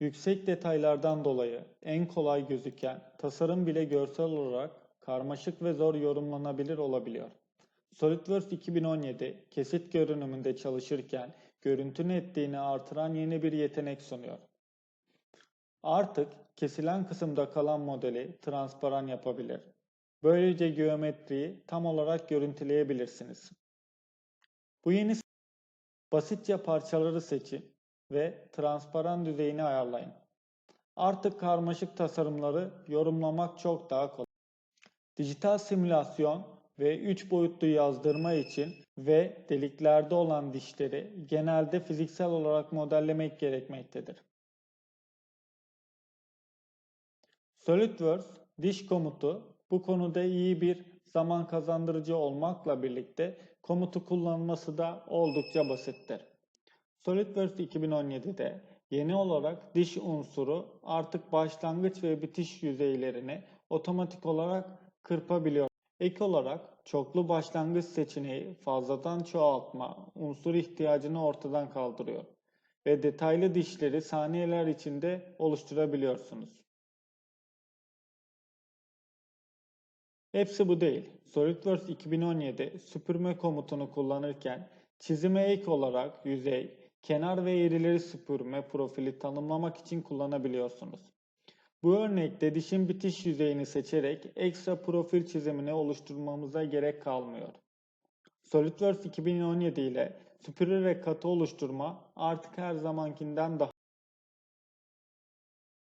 Yüksek detaylardan dolayı en kolay gözüken tasarım bile görsel olarak karmaşık ve zor yorumlanabilir olabiliyor. SolidWorks 2017 kesit görünümünde çalışırken görüntü netliğini artıran yeni bir yetenek sunuyor. Artık kesilen kısımda kalan modeli transparan yapabilir. Böylece geometriyi tam olarak görüntüleyebilirsiniz. Bu yeni basitçe parçaları seçin ve transparan düzeyini ayarlayın. Artık karmaşık tasarımları yorumlamak çok daha kolay. Dijital simülasyon ve 3 boyutlu yazdırma için ve deliklerde olan dişleri genelde fiziksel olarak modellemek gerekmektedir. SolidWorks diş komutu bu konuda iyi bir zaman kazandırıcı olmakla birlikte komutu kullanması da oldukça basittir. SolidWorks 2017'de yeni olarak diş unsuru artık başlangıç ve bitiş yüzeylerini otomatik olarak kırpabiliyor. Ek olarak çoklu başlangıç seçeneği fazladan çoğaltma unsur ihtiyacını ortadan kaldırıyor ve detaylı dişleri saniyeler içinde oluşturabiliyorsunuz. Hepsi bu değil. SolidWorks 2017 süpürme komutunu kullanırken çizime ek olarak yüzey, kenar ve eğrileri süpürme profili tanımlamak için kullanabiliyorsunuz. Bu örnekte dişin bitiş yüzeyini seçerek ekstra profil çizimini oluşturmamıza gerek kalmıyor. SolidWorks 2017 ile süpürerek katı oluşturma artık her zamankinden daha